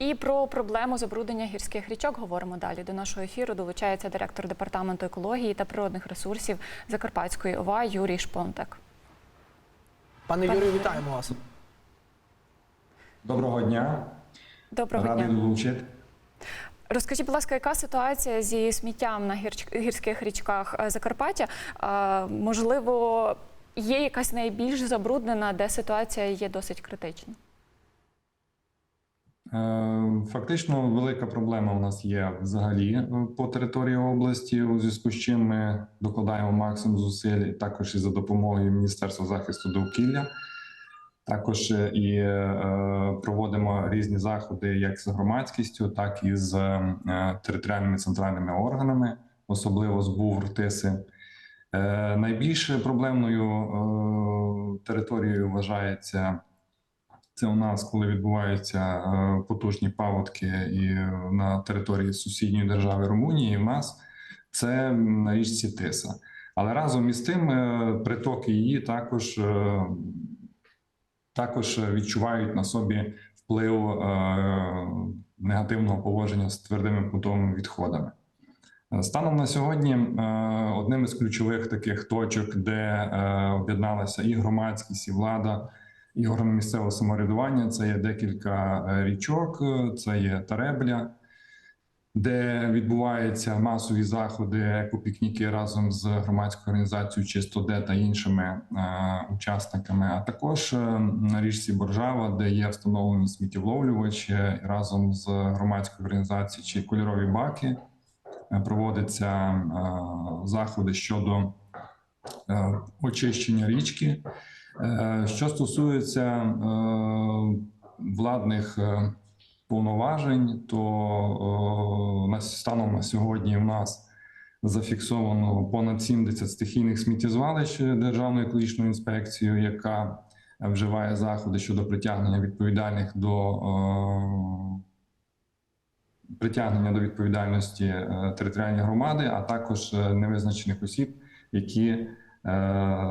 І про проблему забруднення гірських річок говоримо далі. До нашого ефіру долучається директор департаменту екології та природних ресурсів Закарпатської ОВА Юрій Шпонтак. Пане Пане Юрію, вітаємо вас. Доброго дня. Доброго Радий дня. долучити. Розкажіть, будь ласка, яка ситуація зі сміттям на гірських річках е, Закарпаття? Можливо, є якась найбільш забруднена, де ситуація є досить критична? Е, Фактично, велика проблема у нас є взагалі е, по території області, у зв'язку з чим ми докладаємо максимум зусиль також і за допомогою Міністерства захисту довкілля. Також е, і проводимо різні заходи як з громадськістю, так і з територіальними центральними органами, особливо з БУВР ТИСи. Найбільш проблемною територією вважається це у нас, коли відбуваються е, потужні паводки і е, на території сусідньої держави Румунії. У нас це на річці Тиса. Але разом із тим е, притоки її також, також відчувають на собі вплив негативного поводження з твердими побутовими відходами. Станом на сьогодні одним із ключових таких точок, де об'єдналася і громадськість, і влада, і органи місцевого самоврядування, це є декілька е, річок, е, це є Таребля, де відбуваються масові заходи, екопікніки разом з громадською організацією Чистоде та іншими е, учасниками, а також на річці Боржава, де є встановлені сміттєвловлювачі разом з громадською організацією чи кольорові баки проводяться заходи щодо очищення річки. Е, Що стосується е, владних е, повноважень, то станом на сьогодні у нас зафіксовано понад 70 стихійних сміттєзвалищ Державною екологічною інспекцією, яка вживає заходи щодо притягнення відповідальних до притягнення до відповідальності територіальної громади, а також невизначених осіб, які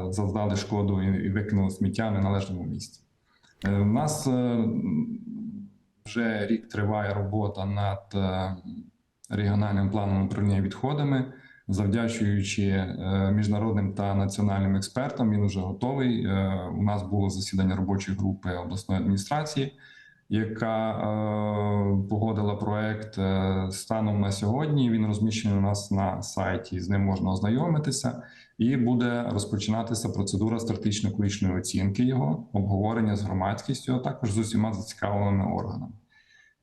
завдали шкоду і викинули сміття в неналежному місці. Е, У нас е, вже рік триває робота над е, регіональним планом управління відходами. Завдячуючи е, міжнародним та національним експертам, він вже готовий. Е, У нас було засідання робочої групи обласної адміністрації, яка е, погодила проект е, станом на сьогодні. Він розміщений у нас на сайті. З ним можна ознайомитися, і буде розпочинатися процедура стратегічно-екологічної оцінки його, обговорення з громадськістю, а також з усіма зацікавленими органами.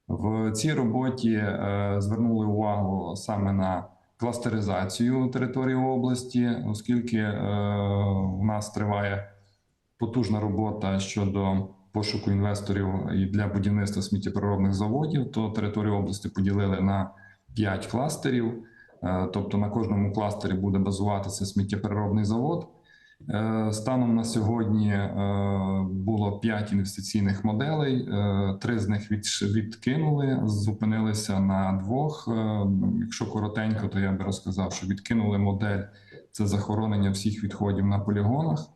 В цій роботі е, звернули увагу саме на кластеризацію території області, оскільки у нас триває потужна робота щодо пошуку інвесторів і для будівництва сміттєпереробних заводів, то територію області поділили на 5 кластерів. Е, Тобто на кожному кластері буде базуватися сміттєпереробний завод. Е, Станом на сьогодні е, було 5 інвестиційних моделей. Три з них відкинули, зупинилися на двох. Якщо коротенько, то я би розказав, що відкинули модель це захоронення всіх відходів на полігонах.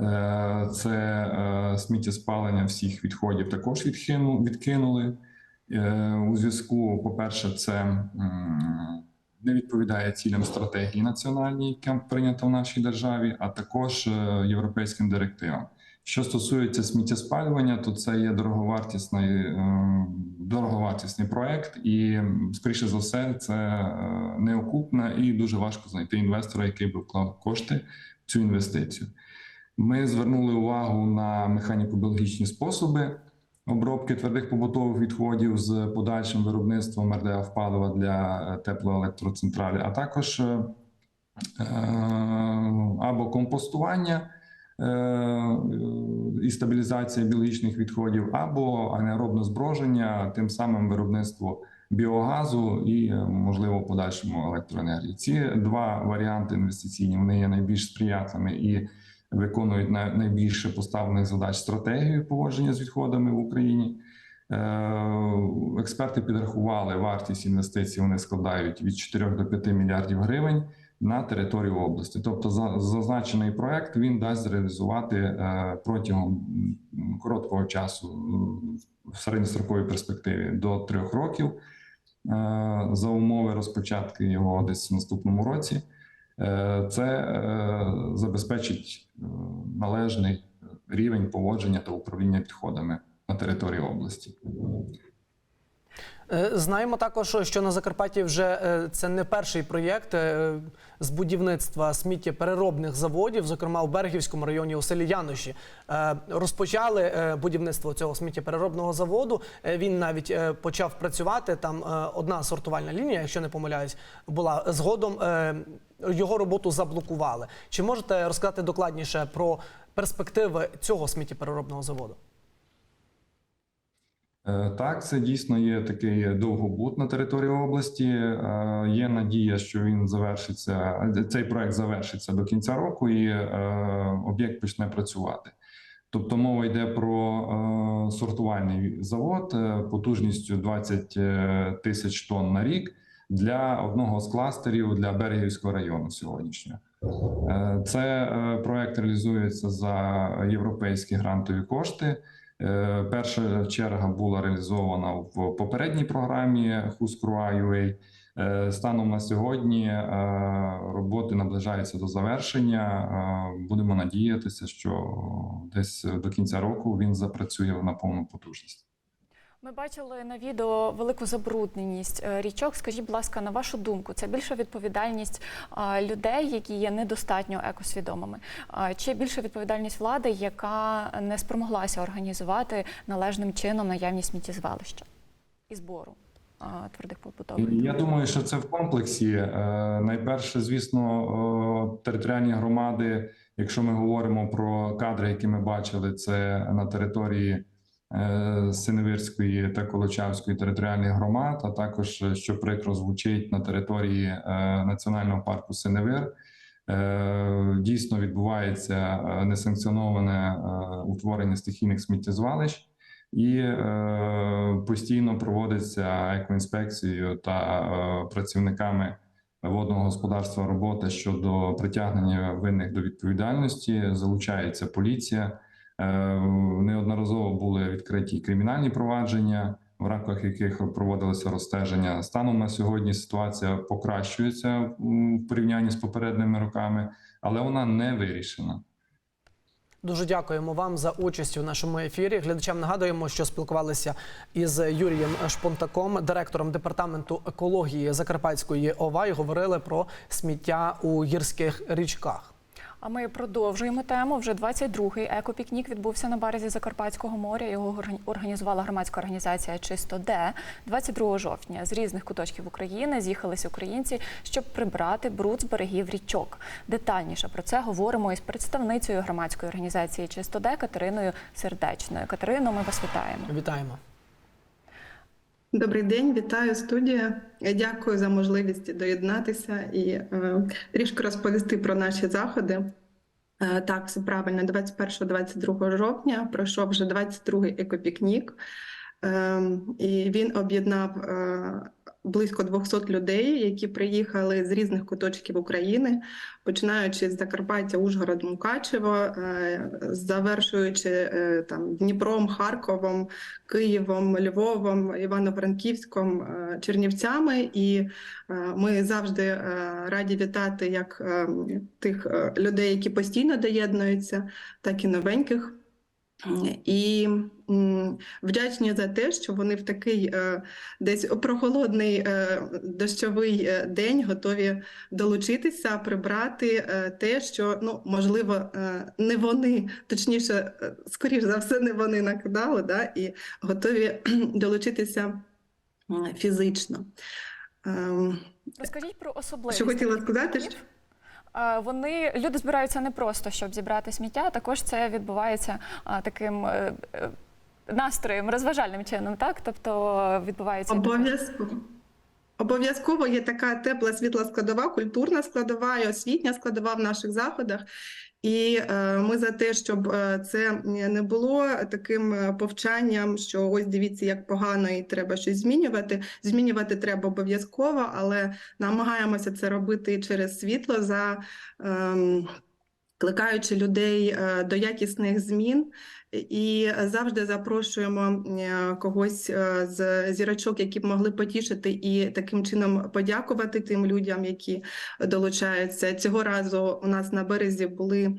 Е, Це е, сміттєспалення всіх відходів також відкину- відкинули. Е, У зв'язку, по-перше, це не відповідає цілям стратегії національній, яка прийнята в нашій державі, а також європейським директивам. Що стосується сміттєспалювання, то це є дороговартісний, дороговартісний проект, і скоріше за все, це неокупна і дуже важко знайти інвестора, який би вклав кошти в цю інвестицію. Ми звернули увагу на механіко-біологічні способи обробки твердих побутових відходів з подальшим виробництвом РДФ палива для е, теплоелектроцентралі, а також е, е, або компостування і стабілізація біологічних відходів, або анаеробне зброження, тим самим виробництво біогазу і, можливо, подальшому електроенергії. Ці два варіанти інвестиційні вони є найбільш сприятливими і виконують най- найбільше поставлених задач стратегію поводження з відходами в Україні. Е, Експерти підрахували вартість інвестицій. Вони складають від 4 до 5 мільярдів гривень. на територію області. Тобто, за- зазначений проект він дасть реалізувати е, протягом короткого часу в середньостроковій перспективі до трьох років е, за умови розпочатку його десь в наступному році. Е, Це е, забезпечить е, належний рівень поводження та управління відходами на території області. Е, Знаємо також, що на Закарпатті вже е, це не перший проєкт е, з будівництва сміттєпереробних заводів, зокрема у Берегівському районі у селі Яноші. Розпочали будівництво цього сміттєпереробного заводу. Він навіть почав працювати. Там одна сортувальна лінія, якщо не помиляюсь, була згодом. Його роботу заблокували. Чи можете розказати докладніше про перспективи цього сміттєпереробного заводу? Е, Так, це дійсно є такий довгобут на території області. Е, Є надія, що він завершиться. Цей проект завершиться до кінця року, і е, об'єкт почне працювати. Тобто мова йде про сортувальний завод потужністю 20 е, тисяч тонн на рік для одного з кластерів для Берегівського району сьогоднішнього. Це проект реалізується за європейські грантові кошти. Е, Перша черга була реалізована в попередній програмі Huskroa.ua. Е, Станом на сьогодні е, роботи наближаються до завершення. Будемо надіятися, що десь до кінця року він запрацює на повну потужність. Ми бачили на відео велику забрудненість е, річок. Скажіть, будь ласка, на вашу думку, це більша відповідальність людей, які є недостатньо екосвідомими, чи більша відповідальність влади, яка не спромоглася організувати належним чином наявність сміттєзвалища і збору твердих побутових? Я думаю, що це в комплексі. Е, Найперше, звісно, територіальні громади, якщо ми говоримо про кадри, які ми бачили, це на території Синевирської та Колочавської територіальних громад, а також е, що прикро звучить на території е, національного парку Синевир. Е, Дійсно відбувається е, несанкціоноване е, утворення стихійних сміттєзвалищ і е, постійно проводиться екоінспекцією та е, працівниками водного господарства робота щодо притягнення винних до відповідальності. Залучається поліція. Е, неодноразово були відкриті кримінальні провадження, в рамках яких проводилося розстеження. Станом на сьогодні ситуація покращується в порівнянні з попередніми роками, але вона не вирішена. Дуже дякуємо вам за участь у нашому ефірі. Глядачам нагадуємо, що спілкувалися із Юрієм Шпонтаком, директором департаменту екології Закарпатської ОВА, і говорили про сміття у гірських річках. А ми продовжуємо тему. Вже 22-й екопікнік відбувся на березі Закарпатського моря. Його організувала громадська організація Чисто Де 22 жовтня. З різних куточків України з'їхалися українці, щоб прибрати бруд з берегів річок. Детальніше про це говоримо із представницею громадської організації Чисто Де Катериною Сердечною. Катерино, ми вас вітаємо. Вітаємо. Добрий день, вітаю студія. Дякую за можливість доєднатися і е, трішки розповісти про наші заходи. Е, так, все правильно, 21-22 жовтня пройшов вже 22-й екопікнік, і він об'єднав е, близько 200 людей, які приїхали з різних куточків України, починаючи з Закарпаття, Ужгород, Мукачево, е, завершуючи е, там Дніпром, Харковом, Києвом, Львовом, Івано-Франківськом, Чернівцями, і ми завжди раді вітати як е, тих людей, які постійно доєднуються, так і новеньких. І вдячні за те, що вони в такий е, десь прохолодний е, дощовий е, день готові долучитися, прибрати те, що ну можливо не вони, точніше, скоріш за все, не вони накидали, да, і готові долучитися фізично. Ем, Розкажіть про особливості. Що хотіла сказати, що- Вони люди збираються не просто щоб зібрати сміття, також це відбувається таким е, е, настроєм, розважальним чином, так? Тобто відбувається Обов'язково. Обов'язково є така тепла світла складова, культурна складова і освітня складова в наших заходах. І е, ми за те, щоб е, це не було таким е, повчанням, що ось дивіться, як погано, і треба щось змінювати. Змінювати треба обов'язково, але намагаємося це робити через світло за. ем, Кликаючи людей до якісних змін, і завжди запрошуємо е, когось е, з зірочок, які б могли потішити і таким чином подякувати тим людям, які долучаються. Цього разу у нас на березі були е,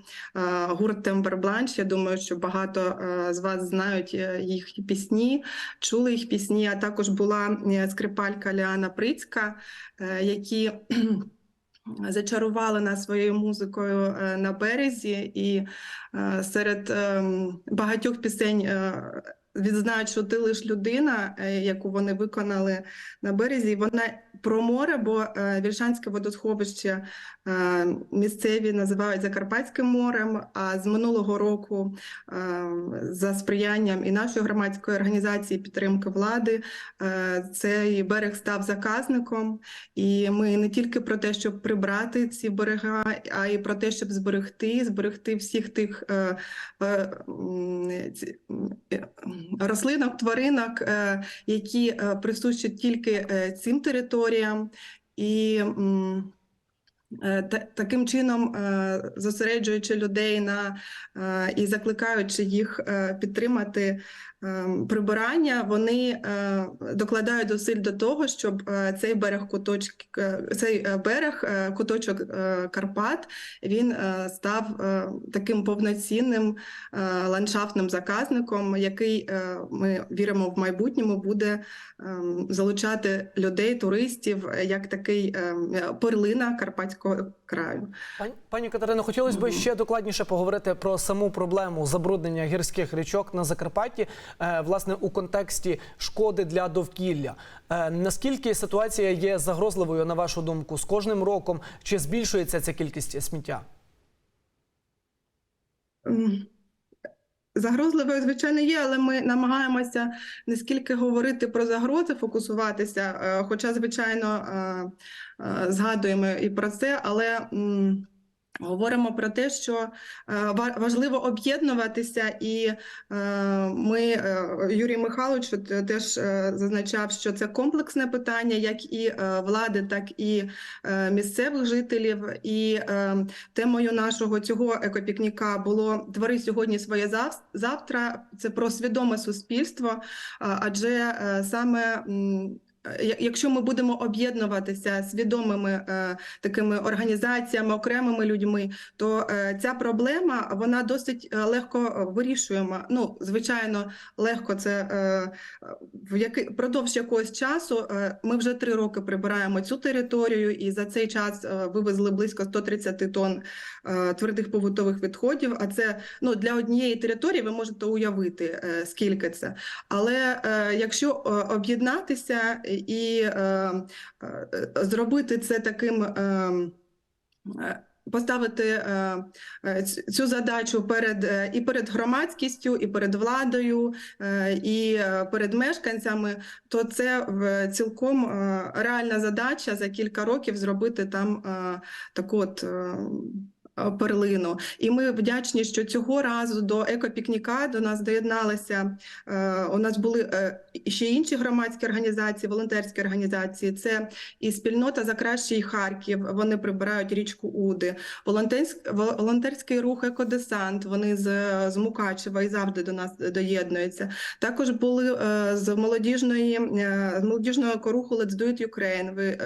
гурт Тембербланш. Я думаю, що багато з вас знають їх пісні, чули їх пісні. А також була скрипалька Ліана Прицька, які зачарували нас своєю музикою е, на березі, і е, серед ем, багатьох пісень відзнають, що ти лиш людина, е, яку вони виконали на березі. Вона про море, бо е, Вільшанське водосховище е, місцеві називають Закарпатським морем. А з минулого року за сприянням і нашої громадської організації підтримки влади цей берег став заказником. І ми не тільки про те, щоб прибрати ці берега, а й про те, щоб зберегти, зберегти всіх тих рослинок, тваринок, е, які е, присущі тільки е, цим територіям. І таким чином, зосереджуючи людей на і закликаючи їх підтримати прибирання, вони е, докладають зусиль до того, щоб е, цей берег куточок, е, цей е, берег, куточок Карпат, він став таким повноцінним ландшафтним заказником, який ми віримо в майбутньому буде ем, залучати людей, туристів як такий ем, перлина Карпатського краю. Пані, пані Катерино, хотілося б ще докладніше поговорити про саму проблему забруднення гірських річок на Закарпатті, власне, у контексті шкоди для довкілля. Е, наскільки ситуація є загрозливою, на вашу думку, з кожним роком? Чи збільшується ця кількість сміття? Загрозливою, звичайно, є, але ми намагаємося не скільки говорити про загрози, фокусуватися, е, хоча, звичайно, е, е, згадуємо і про це, але говоримо про те, що е, важливо об'єднуватися, і е, ми, е, Юрій Михайлович теж зазначав, що це комплексне питання, як і влади, так і місцевих жителів. І Темою нашого цього екопікніка було твори сьогодні своє завтра. Це про свідоме суспільство, адже саме. Я- Якщо ми будемо об'єднуватися свідомими е, такими організаціями, окремими людьми, то е, ця проблема вона досить е, легко е, вирішуєма. Ну, звичайно, легко це е, в який продовж якогось часу. Е, ми вже три роки прибираємо цю територію, і за цей час е, вивезли близько 130 тонн е, твердих побутових відходів. А це ну для однієї території ви можете уявити, е, скільки це. Але е, якщо е, об'єднатися і е, е, зробити це таким. е, Поставити цю задачу перед і перед громадськістю, і перед владою, і перед мешканцями, то це цілком реальна задача за кілька років зробити там таку от. Е, е, Перлину, і ми вдячні, що цього разу до екопікніка до нас доєдналися. Е, у нас були е, ще інші громадські організації, волонтерські організації. Це і спільнота за кращий Харків. Вони прибирають річку Уди, волонтерський, рух Екодесант. Вони з, з Мукачева і завжди до нас доєднуються. Також були з молодіжної з молодіжного руху Let's Do It Ukraine. Ви,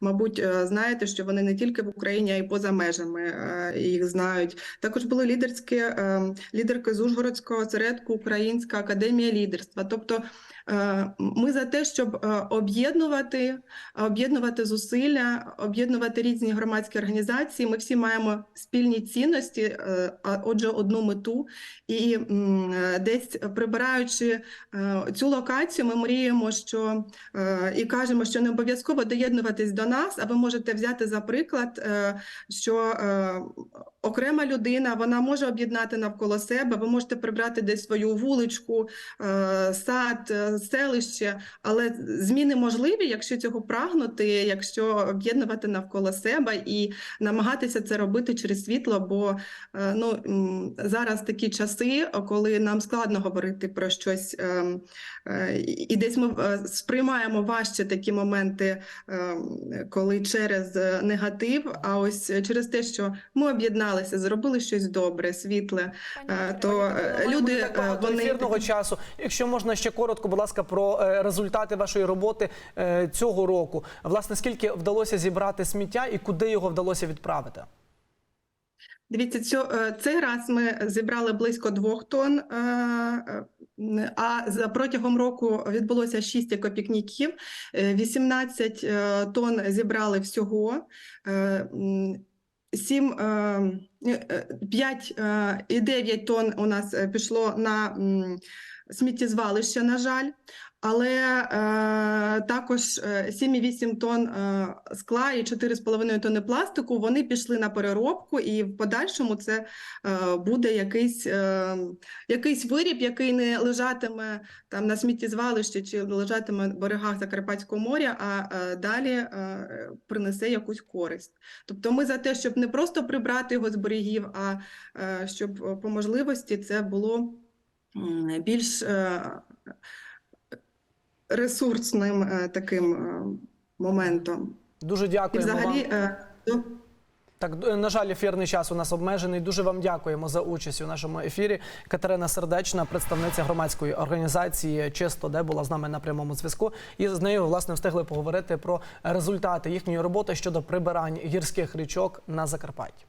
мабуть, знаєте, що вони не тільки в Україні, а й поза межами їх знають. Також були лідерські е, лідерки з Ужгородського осередку Українська академія лідерства. Тобто е, ми за те, щоб е, об'єднувати, об'єднувати зусилля, об'єднувати різні громадські організації. Ми всі маємо спільні цінності, е, а отже, одну мету. І десь прибираючи цю локацію, ми мріємо, що і кажемо, що не обов'язково доєднуватись до нас, а ви можете взяти за приклад, що окрема людина вона може об'єднати навколо себе. Ви можете прибрати десь свою вуличку, е, сад, е, селище, але зміни можливі, якщо цього прагнути, якщо об'єднувати навколо себе і намагатися це робити через світло. Бо е, ну зараз такі часи, коли нам складно говорити про щось, ем, і десь ми е, сприймаємо важче такі моменти, ем, коли через е, негатив. А ось через те, що ми об'єдналися, зробили щось добре, світле, Пані е, то Пані е, люди е, вони ефірного часу. Якщо можна ще коротко, будь ласка, про е, результати вашої роботи е, цього року. Власне, скільки вдалося зібрати сміття і куди його вдалося відправити? Дивіться, цьо, е, цей раз ми зібрали близько двох тонн, е, е, а за протягом року відбулося 6 екопікніків, е, 18 е, тонн зібрали всього. е, м, 7, 5 і 9 тонн у нас пішло на м, сміттєзвалище, на жаль. Але е, також е, 7,8 тонн е, скла і 4,5 тонни пластику вони пішли на переробку, і в подальшому це е, буде якийсь, е, якийсь виріб, який не лежатиме там на сміттєзвалищі чи лежатиме на берегах Закарпатського моря, а е, далі е, принесе якусь користь. Тобто ми за те, щоб не просто прибрати його з берегів, а е, щоб е, по можливості це було більш е, ресурсним е, таким е, моментом. Дуже І дякуємо взагалі, вам. е, Так, на жаль, ефірний час у нас обмежений. Дуже вам дякуємо за участь у нашому ефірі. Катерина Сердечна, представниця громадської організації Чисто, де була з нами на прямому зв'язку. І з нею власне встигли поговорити про результати їхньої роботи щодо прибирань гірських річок на Закарпатті.